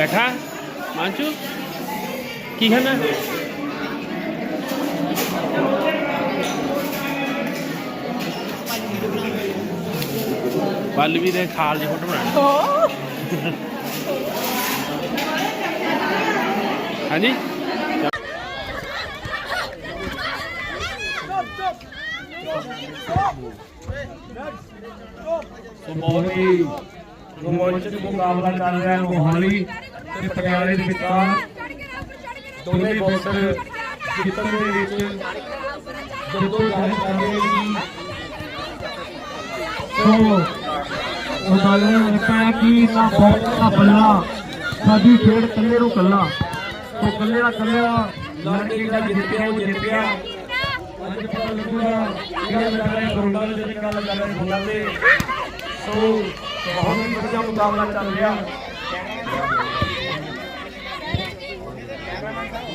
ਬੈਠਾ। ਮਾਂਚੂ ਕੀ ਖਾਣਾ? ਬੱਲ ਵੀ ਦੇ ਖਾਲ ਜਿਹੀ ਫੋਟੋ ਬਣਾ ਹਾਂਜੀ। ਸੋ ਬਹੁਤ ਹੀ ਰੋਮਾਂਚਕ ਮੁਕਾਬਲਾ ਚੱਲ ਰਿਹਾ ਮੋਹਾਲੀ ਤੇ ਪਟਿਆਲੇ ਦੇ ਵਿਚਕਾਰ ਦੋਨੇ ਬਾਕਸਰ ਜਿੱਤਣ ਦੇ ਵਿੱਚ ਜਦੋਂ ਗੱਲ ਕਰ ਰਹੇ ਸੀ। ਸੋ, ਉਹ ਗੱਲ ਹੈ ਕਿ ਨਾ ਬਹੁਤ ਦਾ ਬੱਲਾ। ਸਾਡੀ ਖੇਡ ਕੱਲੇ ਨੂੰ ਕੱਲਾ ਸੋ ਕੱਲੇ ਦਾ ਕੱਲਾ ਲੜ ਕੇ ਜਿਹੜਾ ਜਿੱਤਿਆ, ਉਹ ਜਿੱਤਿਆ। ਅੱਜ ਪਤਾ ਲੱਗੂਗਾ ਕਿਹੜਾ ਲੱਗ ਰਿਹਾ ਦੇ ਤੇ ਕਿਹੜਾ ਲੱਗ ਰਿਹਾ ਫੁੱਲਾਂ ਦੇ ਸੋ, ਬਹੁਤ ਹੀ ਵਧੀਆ ਮੁਕਾਬਲਾ ਚੱਲ ਰਿਹਾ।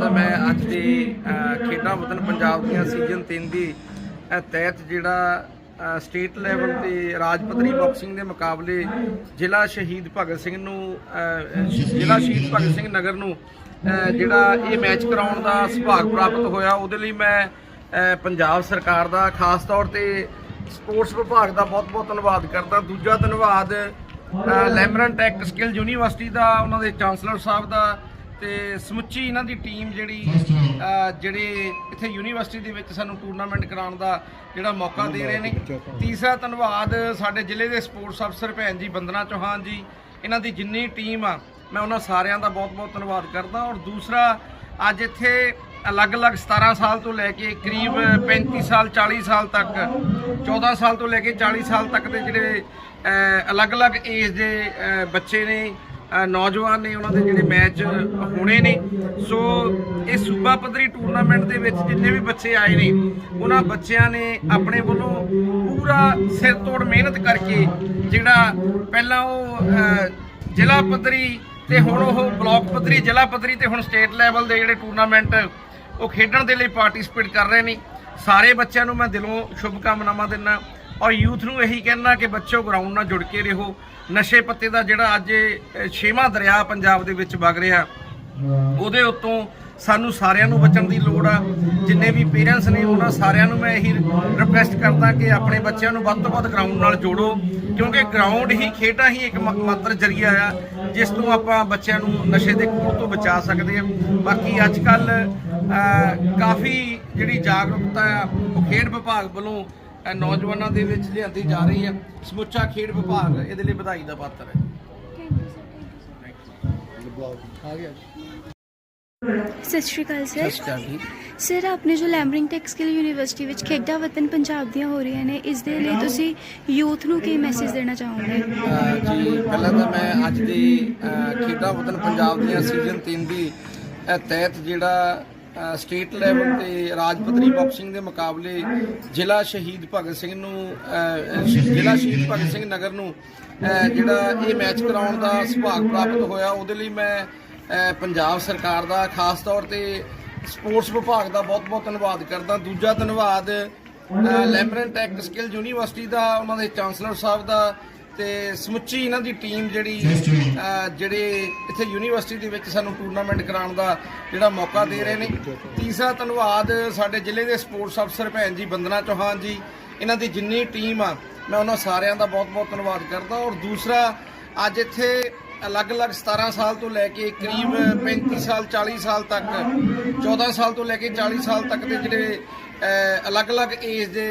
ਤਾਂ ਮੈਂ ਅੱਜ ਦੇ ਖੇਡਾਂ ਵਤਨ ਪੰਜਾਬ ਦੀਆਂ ਸੀਜ਼ਨ 3 ਦੀ ਤਹਿਤ ਜਿਹੜਾ ਸਟੇਟ ਲੈਵਲ ਤੇ ਰਾਜ ਪੱਧਰੀ ਬਾਕਸਿੰਗ ਦੇ ਮੁਕਾਬਲੇ ਜ਼ਿਲ੍ਹਾ ਸ਼ਹੀਦ ਭਗਤ ਸਿੰਘ ਨੂੰ ਜ਼ਿਲ੍ਹਾ ਸ਼ਹੀਦ ਭਗਤ ਸਿੰਘ ਨਗਰ ਨੂੰ ਜਿਹੜਾ ਇਹ ਮੈਚ ਕਰਾਉਣ ਦਾ ਸੁਭਾਗ ਪ੍ਰਾਪਤ ਹੋਇਆ, ਉਹਦੇ ਲਈ ਮੈਂ ਪੰਜਾਬ ਸਰਕਾਰ ਦਾ ਖਾਸ ਤੌਰ ਤੇ ਸਪੋਰਟਸ ਵਿਭਾਗ ਦਾ ਬਹੁਤ-ਬਹੁਤ ਧੰਨਵਾਦ ਕਰਦਾ। ਦੂਜਾ ਧੰਨਵਾਦ ਲੈਮਰਨ ਟੈਕ ਸਕਿੱਲ ਯੂਨੀਵਰਸਿਟੀ ਦਾ, ਉਹਨਾਂ ਦੇ ਚਾਂਸਲਰ ਸਾਹਿਬ ਦਾ ਤੇ ਸਮੁੱਚੀ ਇਹਨਾਂ ਦੀ ਟੀਮ ਜਿਹੜੀ ਜਿਹੜੇ ਇੱਥੇ ਯੂਨੀਵਰਸਿਟੀ ਦੇ ਵਿੱਚ ਸਾਨੂੰ ਟੂਰਨਾਮੈਂਟ ਕਰਾਉਣ ਦਾ ਜਿਹੜਾ ਮੌਕਾ ਦੇ ਰਹੇ ਨੇ। ਤੀਸਰਾ ਧੰਨਵਾਦ ਸਾਡੇ ਜ਼ਿਲ੍ਹੇ ਦੇ ਸਪੋਰਟਸ ਅਫਸਰ ਭੈਣ ਜੀ ਬੰਦਨਾ ਚੌਹਾਨ ਜੀ। ਇਹਨਾਂ ਦੀ ਜਿੰਨੀ ਟੀਮ ਆ ਮੈਂ ਉਹਨਾਂ ਸਾਰਿਆਂ ਦਾ ਬਹੁਤ-ਬਹੁਤ ਧੰਨਵਾਦ ਕਰਦਾ। ਔਰ ਦੂਸਰਾ ਅੱਜ ਇੱਥੇ ਅਲੱਗ-ਅਲੱਗ 17 ਸਾਲ ਤੋਂ ਲੈ ਕੇ ਕਰੀਬ 35 ਸਾਲ 40 ਸਾਲ ਤੱਕ 14 ਸਾਲ ਤੋਂ ਲੈ ਕੇ 40 ਸਾਲ ਤੱਕ ਦੇ ਜਿਹੜੇ ਅਲੱਗ-ਅਲੱਗ ਏਜ ਦੇ ਬੱਚੇ ਨੇ। ਨੌਜਵਾਨ ਨੇ ਉਹਨਾਂ ਦੇ ਜਿਹੜੇ ਮੈਚ ਹੋਣੇ ਨੇ। ਸੋ ਇਹ ਸੂਬਾ ਪੱਧਰੀ ਟੂਰਨਾਮੈਂਟ ਦੇ ਵਿੱਚ ਜਿੰਨੇ ਵੀ ਬੱਚੇ ਆਏ ਨੇ, ਉਹਨਾਂ ਬੱਚਿਆਂ ਨੇ ਆਪਣੇ ਵੱਲੋਂ ਪੂਰਾ ਸਿਰ ਤੋੜ ਮਿਹਨਤ ਕਰਕੇ ਜਿਹੜਾ ਪਹਿਲਾਂ ਉਹ ਜ਼ਿਲ੍ਹਾ ਪੱਧਰੀ ਤੇ ਹੁਣ ਉਹ ਬਲਾਕ ਪੱਧਰੀ, ਜ਼ਿਲ੍ਹਾ ਪੱਧਰੀ ਤੇ ਹੁਣ ਸਟੇਟ ਲੈਵਲ ਦੇ ਜਿਹੜੇ ਟੂਰਨਾਮੈਂਟ ਉਹ ਖੇਡਣ ਦੇ ਲਈ ਪਾਰਟਿਸਿਪੇਟ ਕਰ ਰਹੇ ਨੇ। ਸਾਰੇ ਬੱਚਿਆਂ ਨੂੰ ਮੈਂ ਦਿਲੋਂ ਸ਼ੁਭਕਾਮਨਾਵਾਂ ਦਿੰਦਾ। ਔਰ ਯੂਥ ਨੂੰ ਇਹੀ ਕਹਿਣਾ ਕਿ ਬੱਚੋ ਗਰਾਊਂਡ ਨਾਲ ਜੁੜ ਕੇ ਰਹੋ। ਨਸ਼ੇ ਪੱਤੇ ਦਾ ਜਿਹੜਾ ਅੱਜ ਛੇਵਾਂ ਦਰਿਆ ਪੰਜਾਬ ਦੇ ਵਿੱਚ ਵਗ ਰਿਹਾ ਉਹਦੇ ਉੱਤੋਂ ਸਾਨੂੰ ਸਾਰਿਆਂ ਨੂੰ ਬਚਣ ਦੀ ਲੋੜ ਆ। ਜਿੰਨੇ ਵੀ ਪੇਰੈਂਟਸ ਨੇ ਉਹਨਾਂ ਸਾਰਿਆਂ ਨੂੰ ਮੈਂ ਇਹੀ ਰਿਕੁਐਸਟ ਕਰਦਾ ਕਿ ਆਪਣੇ ਬੱਚਿਆਂ ਨੂੰ ਵੱਧ ਤੋਂ ਵੱਧ ਗਰਾਊਂਡ ਨਾਲ ਜੋੜੋ। ਕਿਉਂਕਿ ਗਰਾਊਂਡ ਹੀ ਖੇਡਾਂ ਹੀ ਇੱਕ ਮਾਤਰ ਜ਼ਰੀਆ ਆ ਜਿਸ ਤੋਂ ਆਪਾਂ ਬੱਚਿਆਂ ਨੂੰ ਨਸ਼ੇ ਦੇ ਖੂਹ ਤੋਂ ਬਚਾ ਸਕਦੇ ਹਾਂ ਬਾਕੀ ਅੱਜ ਕੱਲ ਕਾਫੀ ਜਿਹੜੀ ਜਾਗਰੂਕਤਾ ਆ ਉਹ ਖੇਡ ਵਿਭਾਗ ਵੱਲੋਂ ਨੌਜਵਾਨਾਂ ਦੇ ਵਿੱਚ ਲਿਆਂਦੀ ਜਾ ਰਹੀ ਹੈ ਸਮੁੱਚਾ ਖੇਡ ਵਿਭਾਗ ਇਹਦੇ ਲਈ ਵਧਾਈ ਦਾ ਪਾਤਰ ਹੈ। ਸਤਿ ਸ਼੍ਰੀ ਅਕਾਲ ਸਰ। ਸਰ ਆਪਣੇ ਜੋ ਲੈਮਰਿੰਗ ਟੈਕ ਸਕਿੱਲ ਯੂਨੀਵਰਸਿਟੀ ਵਿੱਚ ਖੇਡਾਂ ਵਤਨ ਪੰਜਾਬ ਦੀਆਂ ਹੋ ਰਹੀਆਂ ਨੇ ਇਸ ਦੇ ਲਈ ਤੁਸੀਂ ਯੂਥ ਨੂੰ ਕੀ ਮੈਸੇਜ ਦੇਣਾ ਚਾਹੋਗੇ? ਜੀ ਪਹਿਲਾਂ ਤਾਂ ਮੈਂ ਅੱਜ ਦੇ ਖੇਡਾਂ ਵਤਨ ਪੰਜਾਬ ਦੀਆਂ ਸੀਜ਼ਨ 3 ਦੀ ਤਹਿਤ ਜਿਹੜਾ ਸਟੇਟ ਲੈਵਲ ਤੇ ਰਾਜ ਪੱਧਰੀ ਬਾਕਸਿੰਗ ਦੇ ਮੁਕਾਬਲੇ ਜ਼ਿਲ੍ਹਾ ਸ਼ਹੀਦ ਭਗਤ ਸਿੰਘ ਨੂੰ ਜ਼ਿਲ੍ਹਾ ਸ਼ਹੀਦ ਭਗਤ ਸਿੰਘ ਨਗਰ ਨੂੰ ਜਿਹੜਾ ਇਹ ਮੈਚ ਕਰਾਉਣ ਦਾ ਸੁਭਾਗ ਪ੍ਰਾਪਤ ਹੋਇਆ, ਉਹਦੇ ਲਈ ਮੈਂ ਪੰਜਾਬ ਸਰਕਾਰ ਦਾ ਖਾਸ ਤੌਰ ਤੇ ਸਪੋਰਟਸ ਵਿਭਾਗ ਦਾ ਬਹੁਤ-ਬਹੁਤ ਧੰਨਵਾਦ ਕਰਦਾ। ਦੂਜਾ ਧੰਨਵਾਦ ਲੈਮਰਨ ਟੈਕ ਸਕਿੱਲ ਯੂਨੀਵਰਸਿਟੀ ਦਾ, ਉਹਨਾਂ ਦੇ ਚਾਂਸਲਰ ਸਾਹਿਬ ਦਾ ਤੇ ਸਮੁੱਚੀ ਇਹਨਾਂ ਦੀ ਟੀਮ ਜਿਹੜੀ ਜਿਹੜੇ ਇੱਥੇ ਯੂਨੀਵਰਸਿਟੀ ਦੇ ਵਿੱਚ ਸਾਨੂੰ ਟੂਰਨਾਮੈਂਟ ਕਰਾਉਣ ਦਾ ਜਿਹੜਾ ਮੌਕਾ ਦੇ ਰਹੇ ਨੇ। ਤੀਸਰਾ ਧੰਨਵਾਦ ਸਾਡੇ ਜ਼ਿਲ੍ਹੇ ਦੇ ਸਪੋਰਟਸ ਅਫਸਰ ਭੈਣ ਜੀ ਬੰਦਨਾ ਚੌਹਾਨ ਜੀ। ਇਹਨਾਂ ਦੀ ਜਿੰਨੀ ਟੀਮ ਆ ਮੈਂ ਉਹਨਾਂ ਸਾਰਿਆਂ ਦਾ ਬਹੁਤ-ਬਹੁਤ ਧੰਨਵਾਦ ਕਰਦਾ। ਔਰ ਦੂਸਰਾ ਅੱਜ ਇੱਥੇ ਅਲੱਗ-ਅਲੱਗ 17 ਸਾਲ ਤੋਂ ਲੈ ਕੇ ਕਰੀਬ 35 ਸਾਲ 40 ਸਾਲ ਤੱਕ 14 ਸਾਲ ਤੋਂ ਲੈ ਕੇ 40 ਸਾਲ ਤੱਕ ਦੇ ਜਿਹੜੇ ਅਲੱਗ-ਅਲੱਗ ਏਜ ਦੇ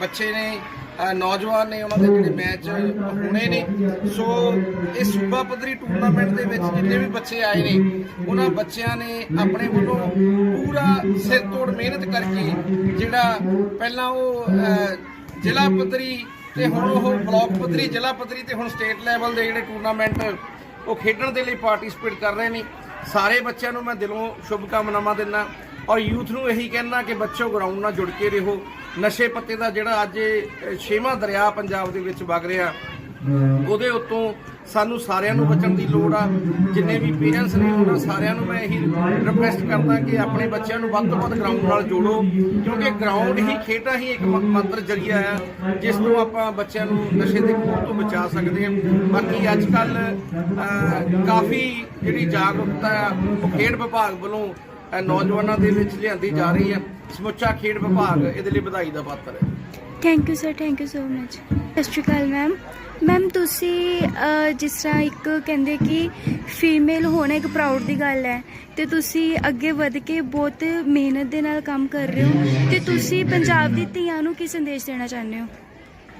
ਬੱਚੇ ਨੇ ਨੌਜਵਾਨ ਨੇ ਉਹਨਾਂ ਦੇ ਜਿਹੜੇ ਮੈਚ ਹੋਣੇ ਨੇ। ਸੋ ਇਹ ਸੂਬਾ ਪੱਧਰੀ ਟੂਰਨਾਮੈਂਟ ਦੇ ਵਿੱਚ ਜਿੰਨੇ ਵੀ ਬੱਚੇ ਆਏ ਨੇ, ਉਹਨਾਂ ਬੱਚਿਆਂ ਨੇ ਆਪਣੇ ਵੱਲੋਂ ਪੂਰਾ ਸਿਰ ਤੋੜ ਮਿਹਨਤ ਕਰਕੇ ਜਿਹੜਾ ਪਹਿਲਾਂ ਉਹ ਜ਼ਿਲ੍ਹਾ ਪੱਧਰੀ ਤੇ ਹੁਣ ਉਹ ਬਲਾਕ ਪੱਧਰੀ, ਜ਼ਿਲ੍ਹਾ ਪੱਧਰੀ ਤੇ ਹੁਣ ਸਟੇਟ ਲੈਵਲ ਦੇ ਜਿਹੜੇ ਟੂਰਨਾਮੈਂਟ ਉਹ ਖੇਡਣ ਦੇ ਲਈ ਪਾਰਟਿਸਿਪੇਟ ਕਰ ਰਹੇ ਨੇ। ਸਾਰੇ ਬੱਚਿਆਂ ਨੂੰ ਮੈਂ ਦਿਲੋਂ ਸ਼ੁਭਕਾਮਨਾਵਾਂ ਦਿੰਦਾ। ਔਰ ਯੂਥ ਨੂੰ ਇਹੀ ਕਹਿਣਾ ਕਿ ਬੱਚੋ ਗਰਾਊਂਡ ਨਾਲ ਜੁੜ ਕੇ ਰਹੋ। ਨਸ਼ੇ ਪੱਤੇ ਦਾ ਜਿਹੜਾ ਅੱਜ ਛੇਵਾਂ ਦਰਿਆ ਪੰਜਾਬ ਦੇ ਵਿੱਚ ਵਗ ਰਿਹਾ। ਉਹਦੇ ਉੱਤੋਂ ਸਾਨੂੰ ਸਾਰਿਆਂ ਨੂੰ ਬਚਣ ਦੀ ਲੋੜ ਆ। ਜਿੰਨੇ ਵੀ ਪੇਰੈਂਟਸ ਨੇ ਉਹਨਾਂ ਸਾਰਿਆਂ ਨੂੰ ਮੈਂ ਇਹੀ ਰਿਕੁਐਸਟ ਕਰਦਾ ਕਿ ਆਪਣੇ ਬੱਚਿਆਂ ਨੂੰ ਵੱਧ ਤੋਂ ਵੱਧ ਗਰਾਊਂਡ ਨਾਲ ਜੋੜੋ। ਕਿਉਂਕਿ ਗਰਾਊਂਡ ਹੀ ਖੇਡਾਂ ਹੀ ਇੱਕ ਮ- ਜ਼ਰੀਆ ਆ, ਜਿਸ ਤੋਂ ਆਪਾਂ ਬੱਚਿਆਂ ਨੂੰ ਨਸ਼ੇ ਦੇ ਖੂਹ ਤੋਂ ਬਚਾ ਸਕਦੇ ਹਾਂ। ਬਾਕੀ ਅੱਜ ਕੱਲ ਕਾਫੀ ਜਿਹੜੀ ਜਾਗਰੂਕਤਾ ਆ, ਉਹ ਖੇਡ ਵਿਭਾਗ ਵੱਲੋਂ ਨੌਜਵਾਨਾਂ ਦੇ ਵਿੱਚ ਲਿਆਂਦੀ ਜਾ ਰਹੀ ਹੈ। ਸਮੁੱਚਾ ਖੇਡ ਵਿਭਾਗ ਇਹਦੇ ਲਈ ਵਧਾਈ ਦਾ ਪਾਤਰ ਹੈ। Thank you sir thank you so much Sat Sri Akal ma'am ma'am ਤੁਸੀਂ ਜਿਸ ਤਰ੍ਹਾਂ ਇੱਕ ਕਹਿੰਦੇ ਕਿ ਫੀਮੇਲ ਹੋਣਾ ਇੱਕ ਪ੍ਰਾਊਡ ਦੀ ਗੱਲ ਹੈ, ਤੇ ਤੁਸੀਂ ਅੱਗੇ ਵਧ ਕੇ ਬਹੁਤ ਮਿਹਨਤ ਦੇ ਨਾਲ ਕੰਮ ਕਰ ਰਹੇ ਹੋ, ਤੇ ਤੁਸੀਂ ਪੰਜਾਬ ਦੀ ਧੀਆਂ ਨੂੰ ਕੀ ਸੰਦੇਸ਼ ਦੇਣਾ ਚਾਹੁੰਦੇ ਹੋ?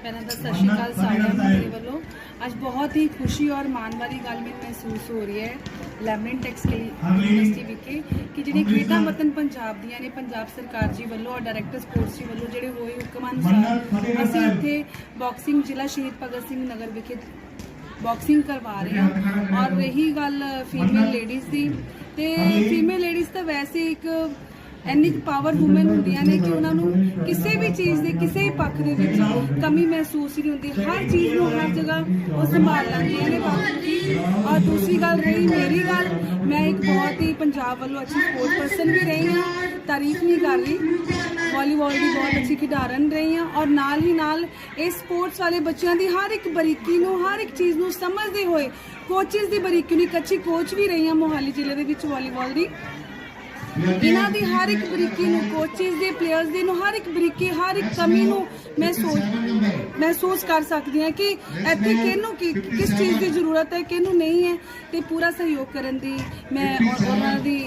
ਪਹਿਲਾਂ ਤਾਂ ਸਤਿ ਸ਼੍ਰੀ ਅਕਾਲ ਸਾਰਿਆਂ ਨੂੰ ਮੇਰੇ ਵੱਲੋਂ ਅੱਜ ਬਹੁਤ ਹੀ ਖੁਸ਼ੀ ਔਰ ਮਾਣ ਵਾਲੀ ਗੱਲ ਮੈਨੂੰ ਮਹਿਸੂਸ ਹੋ ਰਹੀ ਹੈ ਲੈਮਨ ਟੈਕਸਟਾਈਲ ਯੂਨੀਵਰਸਿਟੀ ਵਿਖੇ ਕਿ ਜਿਹੜੀਆਂ ਖੇਡਾਂ ਵਤਨ ਪੰਜਾਬ ਦੀਆਂ ਨੇ ਪੰਜਾਬ ਸਰਕਾਰ ਜੀ ਵੱਲੋਂ ਔਰ ਡਾਇਰੈਕਟਰ ਸਪੋਰਟਸ ਜੀ ਵੱਲੋਂ ਜਿਹੜੇ ਹੋਏ ਹੁਕਮਾਂ ਅਨੁਸਾਰ ਅਸੀਂ ਇੱਥੇ ਬਾਕਸਿੰਗ ਜ਼ਿਲ੍ਹਾ ਸ਼ਹੀਦ ਭਗਤ ਸਿੰਘ ਨਗਰ ਵਿਖੇ ਬਾਕਸਿੰਗ ਕਰਵਾ ਰਹੇ ਹਾਂ ਔਰ ਰਹੀ ਗੱਲ ਫੀਮੇਲ ਲੇਡੀਜ਼ ਦੀ ਤੇ ਫੀਮੇਲ ਲੇਡੀਜ਼ ਤਾਂ ਵੈਸੇ ਇੱਕ ਇੰਨੀ ਪਾਵਰ ਔਮਨ ਹੁੰਦੀਆਂ ਨੇ ਕਿ ਉਹਨਾਂ ਨੂੰ ਕਿਸੇ ਵੀ ਚੀਜ਼ ਦੇ, ਕਿਸੇ ਪੱਖ ਦੇ ਵਿੱਚ ਕਮੀ ਮਹਿਸੂਸ ਨਹੀਂ ਹੁੰਦੀ। ਹਰ ਚੀਜ਼ ਨੂੰ ਹਰ ਜਗ੍ਹਾ ਉਹ ਸੰਭਾਲ ਲੈਂਦੀਆਂ ਨੇ ਬਾਕੀ ਔਰ ਦੂਸਰੀ ਗੱਲ ਰਹੀ ਮੇਰੀ ਗੱਲ। ਮੈਂ ਇੱਕ ਬਹੁਤ ਹੀ ਪੰਜਾਬ ਵੱਲੋਂ ਅੱਛੀ ਸਪੋਰਟ ਪਰਸਨ ਵੀ ਰਹੀ ਹਾਂ। ਤਾਰੀਫ ਨਹੀਂ ਕਰ ਰਹੀ। ਵਾਲੀਬਾਲ ਦੀ ਬਹੁਤ ਅੱਛੀ ਖਿਡਾਰਨ ਰਹੀ ਹਾਂ ਔਰ ਨਾਲ ਹੀ ਨਾਲ ਇਹ ਸਪੋਰਟਸ ਵਾਲੇ ਬੱਚਿਆਂ ਦੀ ਹਰ ਇੱਕ ਬਰੀਕੀ ਨੂੰ, ਹਰ ਇੱਕ ਚੀਜ਼ ਨੂੰ ਸਮਝਦੇ ਹੋਏ ਕੋਚਿਸ ਦੀ ਬਰੀਕੀ ਨੂੰ ਇੱਕ ਅੱਛੀ ਕੋਚ ਵੀ ਰਹੀ ਹਾਂ ਮੋਹਾਲੀ ਜ਼ਿਲ੍ਹੇ ਦੇ ਵਿੱਚ ਵਾਲੀਬਾਲ ਦੀ। ਇਹਨਾਂ ਦੀ ਹਰ ਇੱਕ ਬਰੀਕੀ ਨੂੰ ਕੋਚਿਸ ਦੇ ਪਲੇਅਰਸ ਦੇ ਨੂੰ, ਹਰ ਇੱਕ ਬਰੀਕੀ, ਹਰ ਇੱਕ ਕਮੀ ਨੂੰ ਮੈਂ ਸੋਚ ਮਹਿਸੂਸ ਕਰ ਸਕਦੀ ਹਾਂ ਕਿ ਇੱਥੇ ਕਿਹਨੂੰ ਕੀ ਕਿਸ ਚੀਜ਼ ਦੀ ਜ਼ਰੂਰਤ ਹੈ, ਕਿਹਨੂੰ ਨਹੀਂ ਹੈ, ਤੇ ਪੂਰਾ ਸਹਿਯੋਗ ਕਰਨ ਦੀ ਮੈਂ ਔਰ ਉਹਨਾਂ ਦੀ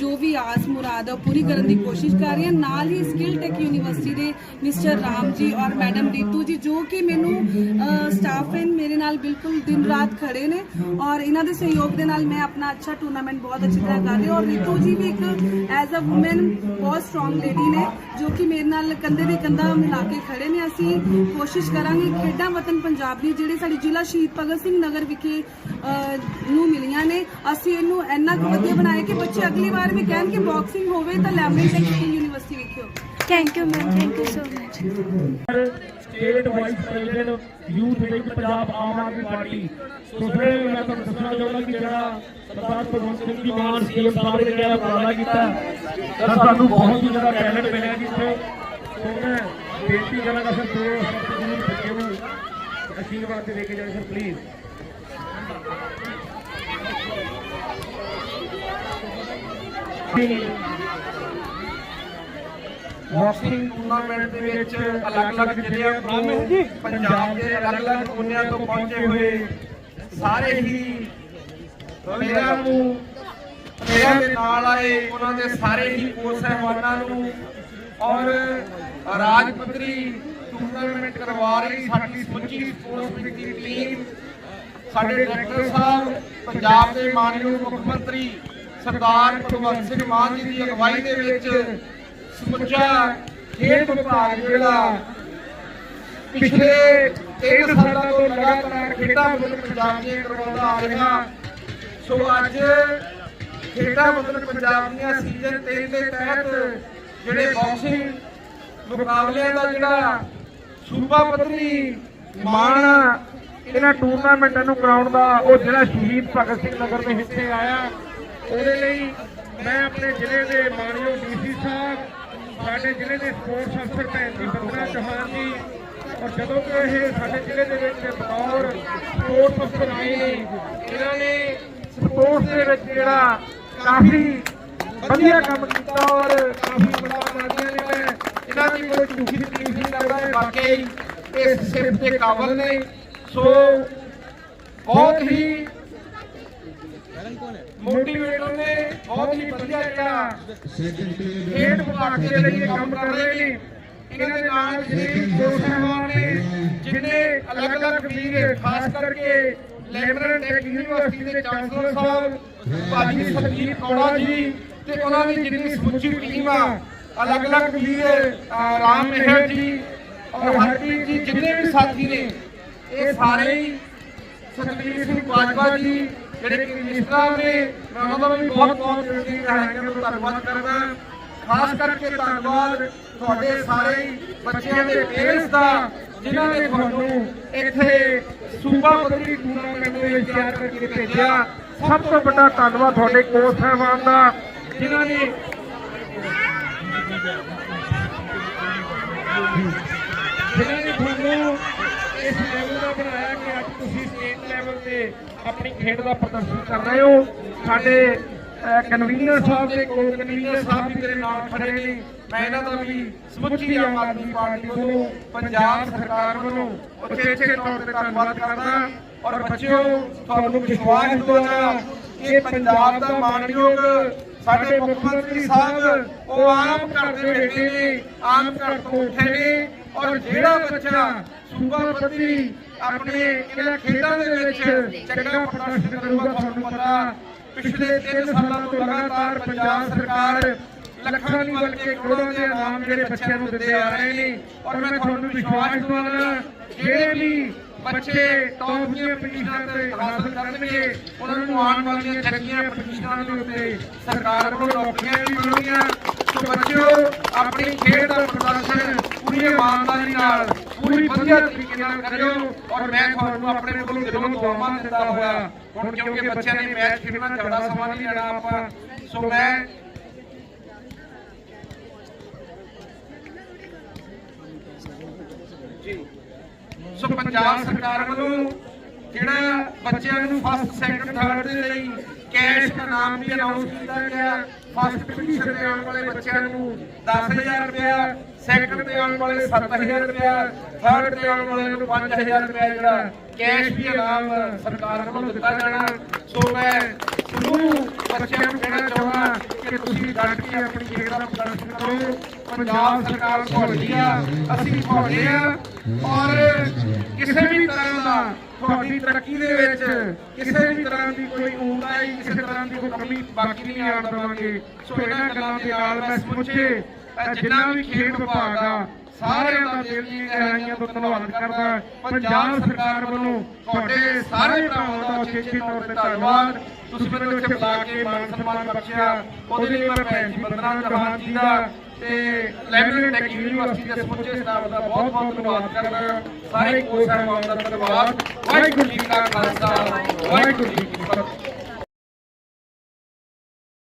ਜੋ ਵੀ ਆਸ ਮੁਰਾਦ ਹੈ ਉਹ ਪੂਰੀ ਕਰਨ ਦੀ ਕੋਸ਼ਿਸ਼ ਕਰ ਰਹੀ ਹਾਂ। ਨਾਲ ਹੀ ਸਕਿੱਲ ਟੈਕ ਯੂਨੀਵਰਸਿਟੀ ਦੇ ਮਿਸਟਰ ਰਾਮ ਜੀ ਔਰ ਮੈਡਮ ਰੀਤੂ ਜੀ, ਜੋ ਕਿ ਮੈਨੂੰ ਸਟਾਫ ਐਂਡ ਮੇਰੇ ਨਾਲ ਬਿਲਕੁਲ ਦਿਨ ਰਾਤ ਖੜੇ ਨੇ ਔਰ ਇਹਨਾਂ ਦੇ ਸਹਿਯੋਗ ਦੇ ਨਾਲ ਮੈਂ ਆਪਣਾ ਅੱਛਾ ਟੂਰਨਾਮੈਂਟ ਬਹੁਤ ਅੱਛੀ ਤਰ੍ਹਾਂ ਕਰ ਰਹੀ ਹਾਂ। ਔਰ ਰੀਤੂ ਜੀ ਵੀ ਇੱਕ ਐਜ਼ ਅ ਔਮਨ ਬਹੁਤ ਸਟਰੋਂਗ ਲੇਡੀ ਨੇ, ਜੋ ਕਿ ਮੇਰੇ ਨਾਲ ਕੰਧੇ ਦੇ ਕੰਧਾ ਮਿਲਾ ਕੇ ਖੜੇ ਨੇ। ਅਸੀਂ ਕੋਸ਼ਿਸ਼ ਕਰਾਂਗੇ ਖੇਡਾਂ ਵਤਨ ਪੰਜਾਬ ਦੀ, ਜਿਹੜੇ ਸਾਡੇ ਜ਼ਿਲ੍ਹਾ ਸ਼ਹੀਦ ਭਗਤ ਸਿੰਘ ਨਗਰ ਵਿਖੇ ਨੂੰ ਮਿਲੀਆਂ ਨੇ। ਅਸੀਂ ਇਹਨੂੰ ਇੰਨਾ ਕੁ ਵਧੀਆ ਬਣਾਏ ਕਿ ਬੱਚੇ ਅਗਲੀ ਵਾਰ ਵੀ ਕਹਿਣ ਕਿ ਬਾਕਸਿੰਗ ਹੋਵੇ ਤਾਂ ਲੈਮਨ ਟੈਕਨੀਕਲ ਯੂਨੀਵਰਸਿਟੀ ਵਿਖੇ ਹੋ thank you ma'am thank you so much state vice president youth wing Punjab Aam Aadmi party so ਫਿਰ ਮੈਂ ਤੁਹਾਨੂੰ ਦੱਸਣਾ ਚਾਹੁੰਦਾ ਕਿ ਜਿਹੜਾ ਸਰਦਾਰ ਭਗਵੰਤ ਸਿੰਘ ਜੀ ਮਾਨ ਸੀਐਮ ਸਾਹਿਬ ਨੇ ਜਿਹੜਾ ਉਪਰਾਲਾ ਕੀਤਾ ਤਾਂ ਸਾਨੂੰ ਬਹੁਤ ਹੀ ਜ਼ਿਆਦਾ ਟੈਲੈਂਟ ਮਿਲਿਆ ਜਿੱਥੇ। ਸੋ ਮੈਂ ਬੇਨਤੀ ਕਰਾਂਗਾ ਸਰ ਦੋ ਸ਼ਬਦ ਜ਼ਰੂਰ ਬੱਚੇ ਨੂੰ ਅਸ਼ੀਰਵਾਦ ਦੇ ਕੇ ਜਾਓ ਸਰ ਪਲੀਜ਼ ਬਾਕਸਿੰਗ ਟੂਰਨਾਮੈਂਟ ਦੇ ਵਿੱਚ ਅਲੱਗ-ਅਲੱਗ ਜ਼ਿਲ੍ਹਿਆਂ ਤੋਂ ਪੰਜਾਬ ਦੇ ਅਲੱਗ-ਅਲੱਗ ਕੋਨਿਆਂ ਤੋਂ ਪਹੁੰਚੇ ਹੋਏ ਸਾਰੇ ਹੀ ਪਲੇਅਰਾਂ ਨੂੰ ਪਲੇਅਰਾਂ ਦੇ ਨਾਲ ਆਏ ਉਹਨਾਂ ਦੇ ਸਾਰੇ ਹੀ ਕੋਚ ਸਹਿਬਾਨਾਂ ਨੂੰ ਔਰ ਰਾਜ ਪੱਧਰੀ ਟੂਰਨਾਮੈਂਟ ਕਰਵਾ ਰਹੀ ਸਾਡੀ ਸਮੁੱਚੀ ਸਪੋਰਟਸ ਦੀ ਟੀਮ ਸਾਡੇ ਡਾਇਰੈਕਟਰ ਸਾਹਿਬ ਪੰਜਾਬ ਦੇ ਮਾਨਯੋਗ ਮੁੱਖ ਮੰਤਰੀ ਸਰਦਾਰ ਭਗਵੰਤ ਸਿੰਘ ਮਾਨ ਜੀ ਦੀ ਅਗਵਾਈ ਦੇ ਵਿੱਚ ਸਮੁੱਚਾ ਖੇਡ ਵਿਭਾਗ ਜਿਹੜਾ ਪਿਛਲੇ 3 ਸਾਲਾਂ ਤੋਂ ਲਗਾਤਾਰ ਖੇਡਾਂ ਬਦਲ ਪੰਜਾਬ ਦੇ ਕਰਵਾਉਂਦਾ ਆ ਰਿਹਾ। ਸੋ ਅੱਜ ਖੇਡਾਂ ਬਦਲ ਪੰਜਾਬ ਦੀਆਂ ਸੀਜ਼ਨ 3 ਦੇ ਤਹਿਤ ਜਿਹੜੇ ਬਾਕਸਿੰਗ ਮੁਕਾਬਲਿਆਂ ਦਾ ਜਿਹੜਾ ਸੂਬਾ ਪੱਧਰੀ ਮਾਣ ਇਹਨਾਂ ਟੂਰਨਾਮੈਂਟਾਂ ਨੂੰ ਕਰਾਉਣ ਦਾ ਉਹ ਜਿਹੜਾ ਸ਼ਹੀਦ ਭਗਤ ਸਿੰਘ ਨਗਰ ਦੇ ਹਿੱਸੇ ਆਇਆ। ਉਹਦੇ ਲਈ ਮੈਂ ਆਪਣੇ ਜ਼ਿਲ੍ਹੇ ਦੇ ਮਾਨਯੋਗ ਡੀਸੀ ਸਾਹਿਬ ਸਾਡੇ ਜ਼ਿਲ੍ਹੇ ਦੇ ਸਪੋਰਟਸ ਅਫਸਰ ਭੈਣ ਜੀ ਬੰਦਨਾ ਚੌਹਾਨ ਜੀ ਔਰ ਜਦੋਂ ਕਿ ਇਹ ਸਾਡੇ ਜ਼ਿਲ੍ਹੇ ਦੇ ਵਿੱਚ ਬਤੌਰ ਸਪੋਰਟਸ ਅਫਸਰ ਆਏ ਨੇ ਇਹਨਾਂ ਨੇ ਸਪੋਰਟਸ ਦੇ ਵਿੱਚ ਜਿਹੜਾ ਕਾਫੀ ਵਧੀਆ ਕੰਮ ਕੀਤਾ ਔਰ ਕਾਫੀ ਬੜਾ ਮਾਨੀਆਂ ਨੇ ਮੈਂ ਇਹਨਾਂ ਦੀ ਕੋਈ ਝੂਠੀ ਤਕਲੀਫ ਨਹੀਂ ਕਰਦਾ ਇਹ ਵਾਕਈ ਇਸ ਸਿਰ ਦੇ ਕਾਬਲ ਨੇ। ਸੋ ਬਹੁਤ ਹੀ ਮੋਟੀਵੇਟਰ ਨੇ ਬਹੁਤ ਹੀ ਵਧੀਆ ਜਿਹੜਾ ਖੇਡ ਵਿਭਾਗ ਦੇ ਲਈ ਇਹ ਕੰਮ ਕਰ ਰਹੇ ਨੇ। ਇਹਨਾਂ ਦੇ ਨਾਲ ਜਿਹੜੇ ਕੋਚ ਨੇ, ਜਿਨੇ ਅਲੱਗ-ਅਲੱਗ ਵੀਰ ਖਾਸ ਕਰਕੇ ਲੈਬਰਨ ਟੈਕ ਯੂਨੀਵਰਸਿਟੀ ਦੇ ਚਾਂਸਲਰ ਸਾਹਿਬ, ਭਾਜੀ ਸੰਜੀਤ ਕੌੜਾ ਜੀ ਤੇ ਉਹਨਾਂ ਦੀ ਜਿੰਨੀ ਸਮੁੱਚੀ ਟੀਮ ਆ, ਅਲੱਗ-ਅਲੱਗ ਵੀਰ ਰਾਮ ਮਿਹਰ ਜੀ ਔਰ ਹਰਪ੍ਰੀਤ ਜੀ, ਜਿੰਨੇ ਵੀ ਸਾਥੀ ਨੇ, ਇਹ ਸਾਰੇ ਹੀ ਸਤਵੀਰ ਸਿੰਘ ਬਾਜਵਾ ਜੀ ਜਿਹੜੇ ਕਿ ਨੇ ਮੈਂ ਉਹਨਾਂ ਦਾ ਵੀ ਬਹੁਤ ਬਹੁਤ ਬੇਨਤੀ ਕਰਾਂਗਾ ਧੰਨਵਾਦ ਕਰਦਾ। ਖਾਸ ਕਰਕੇ ਧੰਨਵਾਦ ਤੁਹਾਡੇ ਸਾਰੇ ਬੱਚਿਆਂ ਦੇ ਪੇਰੈਂਟਸ ਦਾ, ਜਿਨ੍ਹਾਂ ਨੇ ਤੁਹਾਨੂੰ ਇੱਥੇ ਸੂਬਾ ਪੱਧਰੀ ਟੂਰਨਾਮੈਂਟ ਦੇ ਵਿੱਚ ਤਿਆਰ ਕਰਕੇ ਭੇਜਿਆ। ਸਭ ਤੋਂ ਵੱਡਾ ਧੰਨਵਾਦ ਤੁਹਾਡੇ ਕੋਚ ਸਾਹਿਬਾਨ ਦਾ, ਜਿਨ੍ਹਾਂ ਨੇ ਜਿਨ੍ਹਾਂ ਨੇ ਤੁਹਾਨੂੰ ਇਸ ਲੈਵਲ ਦਾ ਬਣਾਇਆ ਕਿ ਅੱਜ ਤੁਸੀਂ ਸਟੇਟ ਲੈਵਲ ਤੇ ਆਪਣੀ ਖੇਡ ਦਾ ਪ੍ਰਦਰਸ਼ਨ ਕਰ ਰਹੇ ਹੋ। ਸਾਡੇ ਕਨਵੀਨਰ ਸਾਹਿਬ ਦੇ ਕੋਲ ਕਨਵੀਨਰ ਸਾਹਿਬ ਵੀ ਤੇਰੇ ਨਾਲ ਖੜੇ ਨੇ। ਮੈਂ ਇਹਨਾਂ ਦਾ ਵੀ ਸਮੁੱਚੀ ਆਮ ਆਦਮੀ ਪਾਰਟੀ ਵੱਲੋਂ, ਪੰਜਾਬ ਸਰਕਾਰ ਵੱਲੋਂ ਉਚੇਚੇ ਤੌਰ ਤੇ ਧੰਨਵਾਦ ਕਰਦਾ। ਔਰ ਬੱਚਿਓ, ਤੁਹਾਨੂੰ ਵਿਸ਼ਵਾਸ ਦਿਵਾਉਣਾ ਕਿ ਪੰਜਾਬ ਦਾ ਮਾਨਯੋਗ ਸਾਡੇ ਮੁੱਖ ਮੰਤਰੀ ਸਾਹਿਬ, ਉਹ ਆਮ ਘਰ ਦੇ ਬੇਟੇ ਨੇ, ਆਮ ਘਰ ਤੋਂ ਉੱਠੇ ਨੇ। ਔਰ ਜਿਹੜਾ ਬੱਚਾ ਸੂਬਾ ਪੱਧਰੀ ਆਪਣੇ ਇਹਨਾਂ ਖੇਡਾਂ ਦੇ ਵਿੱਚ ਚੰਗਾ ਪ੍ਰਦਰਸ਼ਨ ਕਰੂਗਾ, ਤੁਹਾਨੂੰ ਪਤਾ। ਪਿਛਲੇ 3 ਸਾਲਾਂ ਤੋਂ ਲਗਾਤਾਰ ਪੰਜਾਬ ਸਰਕਾਰ ਲੱਖਾਂ ਨਹੀਂ ਬਲਕਿ ਕਰੋੜਾਂ ਦੇ ਇਨਾਮ ਜਿਹੜੇ ਬੱਚਿਆਂ ਨੂੰ ਦਿੰਦੇ ਆ ਰਹੇ ਨੇ। ਔਰ ਮੈਂ ਤੁਹਾਨੂੰ ਵਿਸ਼ਵਾਸ ਦਿਵਾਉਣਾ ਜਿਹੜੇ ਵੀ ਬੱਚੇ ਟੌਪ ਦੀਆਂ ਪੋਜੀਸ਼ਨਾਂ ਤੇ ਹਾਸਲ ਕਰਨਗੇ, ਉਹਨਾਂ ਨੂੰ ਆਉਣ ਵਾਲੀਆਂ ਚੰਗੀਆਂ ਪੋਜੀਸ਼ਨਾਂ ਦੇ ਉੱਤੇ ਸਰਕਾਰ ਕੋਲ ਨੌਕਰੀਆਂ ਵੀ ਮਿਲਣਗੀਆਂ। ਸੋ ਬੱਚਿਓ, ਆਪਣੀ ਖੇਡ ਦਾ ਪ੍ਰਦਰਸ਼ਨ ਪੂਰੀ ਇਮਾਨਦਾਰੀ ਨਾਲ ਪੂਰੀ ਵਧੀਆ ਤਰੀਕੇ ਨਾਲ ਕਰਿਓ ਔਰ ਮੈਂ ਤੁਹਾਨੂੰ ਆਪਣੇ ਕੋਲੋਂ ਦਿਲੋਂ ਦੁਆਵਾਂ ਦਿੰਦਾ ਹੋਇਆ। ਹੁਣ ਕਿਉਂਕਿ ਬੱਚਿਆਂ ਨੇ ਮੈਚ ਖੇਡਣਾ ਜ਼ਿਆਦਾ ਸਮਾਂ ਨਹੀਂ ਲੈਣਾ ਆਪਾਂ, ਸੋ ਮੈਂ ਜੀ, ਸੋ ਪੰਜਾਬ ਸਰਕਾਰ ਵੱਲੋਂ ਜਿਹੜਾ ਬੱਚਿਆਂ ਨੂੰ ਫਸਟ ਸੈਕੰਡ ਥਰਡ ਦੇ ਲਈ ਕੈਸ਼ ਦਾ ਨਾਮ ਵੀ ਅਨਾਉਂਸ ਕੀਤਾ ਗਿਆ। ਫਸਟ ਪੋਜੀਸ਼ਨ ਤੇ ਆਉਣ ਵਾਲੇ ਬੱਚਿਆਂ ਨੂੰ 10000 ਰੁਪਇਆ ਸੈਕੰਡ ਤੇ ਆਉਣ ਵਾਲੇ 7000 ਰੁਪਇਆ ਥਰਡ ਤੇ ਆਉਣ ਵਾਲਿਆਂ ਨੂੰ 5000 ਰੁਪਇਆ ਜਿਹੜਾ ਕੈਸ਼ ਵੀ ਇਨਾਮ ਸਰਕਾਰ ਵੱਲੋਂ ਦਿੱਤਾ ਜਾਣਾ। ਸੋ ਮੈਂ ਸਮੂਹ ਬੱਚਿਆਂ ਨੂੰ ਕਹਿਣਾ ਚਾਹੁੰਦਾ ਕਿ ਤੁਸੀਂ ਡਟ ਕੇ ਆਪਣੀ ਖੇਡ ਦਾ ਪ੍ਰਦਰਸ਼ਨ ਕਰੋ। ਪੰਜਾਬ ਸਰਕਾਰ ਤੁਹਾਡੀ ਆ, ਅਸੀਂ ਤੁਹਾਡੇ ਆ। ਔਰ ਕਿਸੇ ਵੀ ਤਰ੍ਹਾਂ ਦਾ ਤੁਹਾਡੀ ਤਰੱਕੀ ਦੇ ਵਿੱਚ ਕਿਸੇ ਵੀ ਤਰ੍ਹਾਂ ਦੀ ਕੋਈ ਊਂਦਾਈ ਕਿਸੇ ਤਰ੍ਹਾਂ ਦੀ ਕੋਈ ਕਮੀ, ਬਾਕੀ ਨਹੀਂ ਆਉਣ ਦੇਵਾਂਗੇ। ਸੋ ਇਹਨਾਂ ਗੱਲਾਂ ਦੇ ਨਾਲ ਮੈਂ ਸਮੁੱਚੇ ਜਿੰਨਾ ਵੀ ਖੇਡ ਵਿਭਾਗ ਆ ਸਾਰਿਆਂ ਦਾ ਦਿਲ ਦੀ ਗਹਿਰਾਈਆਂ ਤੋਂ ਧੰਨਵਾਦ ਕਰਦਾ ਪੰਜਾਬ ਸਰਕਾਰ ਵੱਲੋਂ ਤੁਹਾਡੇ ਸਾਰੇ ਭਰਾਵਾਂ ਦਾ ਉਚੇਚੇ ਤੌਰ ਤੇ ਧੰਨਵਾਦ। ਤੁਸੀਂ ਮੈਨੂੰ ਇੱਥੇ ਬੁਲਾ ਕੇ ਮਾਨ ਸਨਮਾਨ ਬਖਸ਼ਿਆ। ਉਹਦੇ ਲਈ ਮੈਂ ਭੈਣ ਜੀ ਬੰਦਨਾ ਚੌਹਾਨ ਜੀ ਦਾ ਤੇ ਲੈਬਰਨ ਟੈਕ ਯੂਨੀਵਰਸਿਟੀ ਦੇ ਸਮੁੱਚੇ ਸਟਾਫ ਦਾ ਬਹੁਤ ਬਹੁਤ ਧੰਨਵਾਦ ਕਰਦਾ ਸਾਰੇ ਕੋਚ ਸਾਹਿਬਾਨ ਦਾ ਧੰਨਵਾਦ। ਵਾਹਿਗੁਰੂ ਜੀ ਕਾ ਖਾਲਸਾ। ਵਾਹਿਗੁਰੂ ਜੀ ਕੀ ਫਤਿਹ।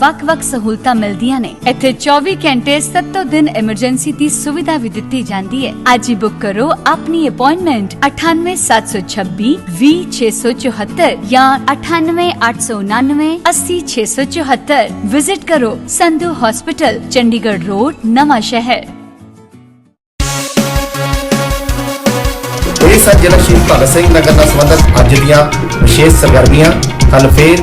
ਵੱਖ-ਵੱਖ ਸਹੂਲਤਾਂ ਮਿਲਦੀਆਂ ਨੇ ਇੱਥੇ 24 ਘੰਟੇ 7 ਦਿਨ ਐਮਰਜੈਂਸੀ ਦੀ ਸੁਵਿਧਾ ਵੀ ਦਿੱਤੀ ਜਾਂਦੀ ਹੈ ਅੱਜ ਹੀ ਬੁੱਕ ਕਰੋ ਆਪਣੀ ਅਪਾਇੰਟਮੈਂਟ 98726 20674 ਜਾਂ 98899 80674 ਵਿਜ਼ਿਟ ਕਰੋ ਸੰਧੂ ਹਸਪੀਟਲ ਚੰਡੀਗੜ੍ਹ ਰੋਡ ਨਵਾਂ ਸ਼ਹਿਰ ਇਹ ਸਨ ਜ਼ਿਲ੍ਹਾ ਸ਼ਹੀਦ ਭਗਤ ਸਿੰਘ ਨਗਰ ਨਾਲ ਸੰਬੰਧਿਤ ਅੱਜ ਦੀਆਂ ਵਿਸ਼ੇਸ਼ ਸਰਗਰਮੀਆਂ ਕੱਲ ਫੇਰ